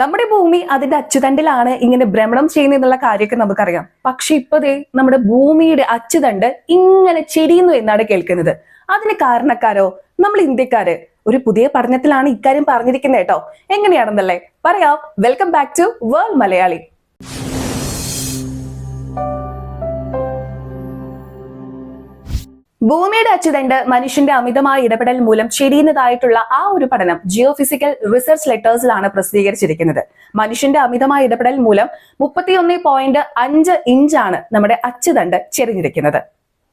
നമ്മുടെ ഭൂമി അതിന്റെ അച്ചുതണ്ടിലാണ് ഇങ്ങനെ ഭ്രമണം ചെയ്യുന്നത് എന്നുള്ള കാര്യമൊക്കെ നമുക്കറിയാം. പക്ഷെ ഇപ്പതേ നമ്മുടെ ഭൂമിയുടെ അച്ചുതണ്ട് ഇങ്ങനെ ചെരിയുന്നു എന്നാണ് കേൾക്കുന്നത്. അതിന് കാരണക്കാരോ നമ്മൾ ഇന്ത്യക്കാര്? ഒരു പുതിയ പഠനത്തിലാണ് ഇക്കാര്യം പറഞ്ഞിരിക്കുന്നത് കേട്ടോ. എങ്ങനെയാണെന്നല്ലേ? പറയാം. Welcome back to world Malayali ഭൂമിയുടെ അച്ചുതണ്ട് മനുഷ്യന്റെ അമിതമായ ഇടപെടൽ മൂലം ചെരിയുന്നതായിട്ടുള്ള ആ ഒരു പഠനം ജിയോ ഫിസിക്കൽ റിസർച്ച് ലെറ്റേഴ്സിലാണ് പ്രസിദ്ധീകരിച്ചിരിക്കുന്നത്. മനുഷ്യന്റെ അമിതമായ ഇടപെടൽ മൂലം മുപ്പത്തിയൊന്ന് പോയിന്റ് അഞ്ച് ഇഞ്ചാണ് നമ്മുടെ അച്ചുതണ്ട് ചെരിഞ്ഞിരിക്കുന്നത്.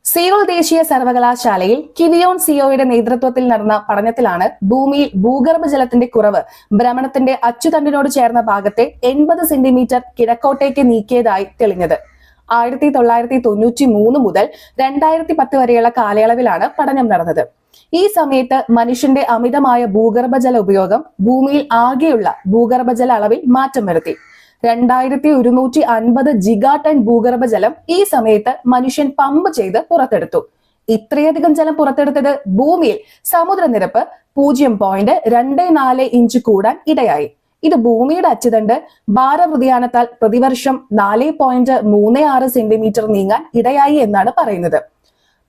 സിയോൾ ദേശീയ സർവകലാശാലയിൽ കിവിയോൺ സിയോയുടെ നേതൃത്വത്തിൽ നടന്ന പഠനത്തിലാണ് ഭൂമിയിൽ ഭൂഗർഭജലത്തിന്റെ കുറവ് ഭ്രമണത്തിന്റെ അച്ചുതണ്ടിനോട് ചേർന്ന ഭാഗത്തെ എൺപത് സെന്റിമീറ്റർ കിഴക്കോട്ടേക്ക് നീക്കിയതായി തെളിഞ്ഞത്. ആയിരത്തി തൊള്ളായിരത്തി തൊണ്ണൂറ്റി മൂന്ന് മുതൽ രണ്ടായിരത്തി പത്ത് വരെയുള്ള കാലയളവിലാണ് പഠനം നടന്നത്. ഈ സമയത്ത് മനുഷ്യന്റെ അമിതമായ ഭൂഗർഭജല ഉപയോഗം ഭൂമിയിൽ ആകെയുള്ള ഭൂഗർഭജല അളവിൽ മാറ്റം വരുത്തി. രണ്ടായിരത്തി ഒരുന്നൂറ്റി അൻപത് ജിഗാ ടൺ ഭൂഗർഭജലം ഈ സമയത്ത് മനുഷ്യൻ പമ്പ് ചെയ്ത് പുറത്തെടുത്തു. ഇത്രയധികം ജലം പുറത്തെടുത്തത് ഭൂമിയിൽ സമുദ്രനിരപ്പ് പൂജ്യം പോയിന്റ് രണ്ട് നാല് ഇഞ്ച് കൂടാൻ ഇടയായി. ഇത് ഭൂമിയുടെ അച്ചുതണ്ട് ഭാരവൃതിയാനത്താൽ പ്രതിവർഷം നാല് പോയിന്റ് മൂന്ന് ആറ് സെന്റിമീറ്റർ നീങ്ങാൻ ഇടയായി എന്നാണ് പറയുന്നത്.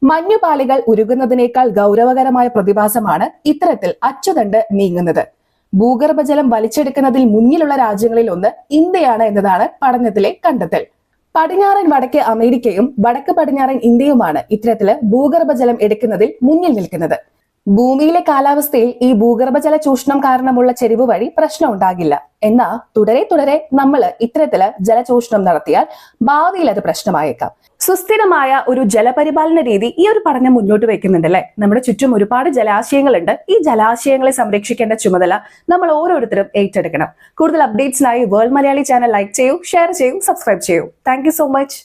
മഞ്ഞുപാളികൾ ഉരുകുന്നതിനേക്കാൾ ഗൗരവകരമായ പ്രതിഭാസമാണ് ഇത്തരത്തിൽ അച്ചുതണ്ട് നീങ്ങുന്നത്. ഭൂഗർഭജലം വലിച്ചെടുക്കുന്നതിൽ മുന്നിലുള്ള രാജ്യങ്ങളിൽ ഒന്ന് ഇന്ത്യയാണ് എന്നതാണ് പഠനത്തിലെ കണ്ടെത്തൽ. പടിഞ്ഞാറൻ വടക്ക് അമേരിക്കയും വടക്ക് പടിഞ്ഞാറൻ ഇന്ത്യയുമാണ് ഇത്തരത്തിൽ ഭൂഗർഭജലം എടുക്കുന്നതിൽ മുന്നിൽ നിൽക്കുന്നത്. ഭൂമിയിലെ കാലാവസ്ഥയിൽ ഈ ഭൂഗർഭജല ചൂഷണം കാരണമുള്ള ചെരിവ് വഴി പ്രശ്നം ഉണ്ടാകില്ല. എന്നാൽ തുടരെ തുടരെ നമ്മൾ ഇത്തരത്തിൽ ജലചൂഷണം നടത്തിയാൽ ഭാവിയിൽ അത് പ്രശ്നമായേക്കാം. സുസ്ഥിരമായ ഒരു ജലപരിപാലന രീതി ഈ ഒരു പഠനം മുന്നോട്ട് വെക്കുന്നുണ്ട് അല്ലെ? നമ്മുടെ ചുറ്റും ഒരുപാട് ജലാശയങ്ങളുണ്ട്. ഈ ജലാശയങ്ങളെ സംരക്ഷിക്കേണ്ട ചുമതല നമ്മൾ ഓരോരുത്തരും ഏറ്റെടുക്കണം. കൂടുതൽ അപ്ഡേറ്റ്സിനായി വേൾഡ് മലയാളി ചാനൽ ലൈക്ക് ചെയ്യൂ ഷെയർ ചെയ്യൂ സബ്സ്ക്രൈബ് ചെയ്യൂ. Thank so much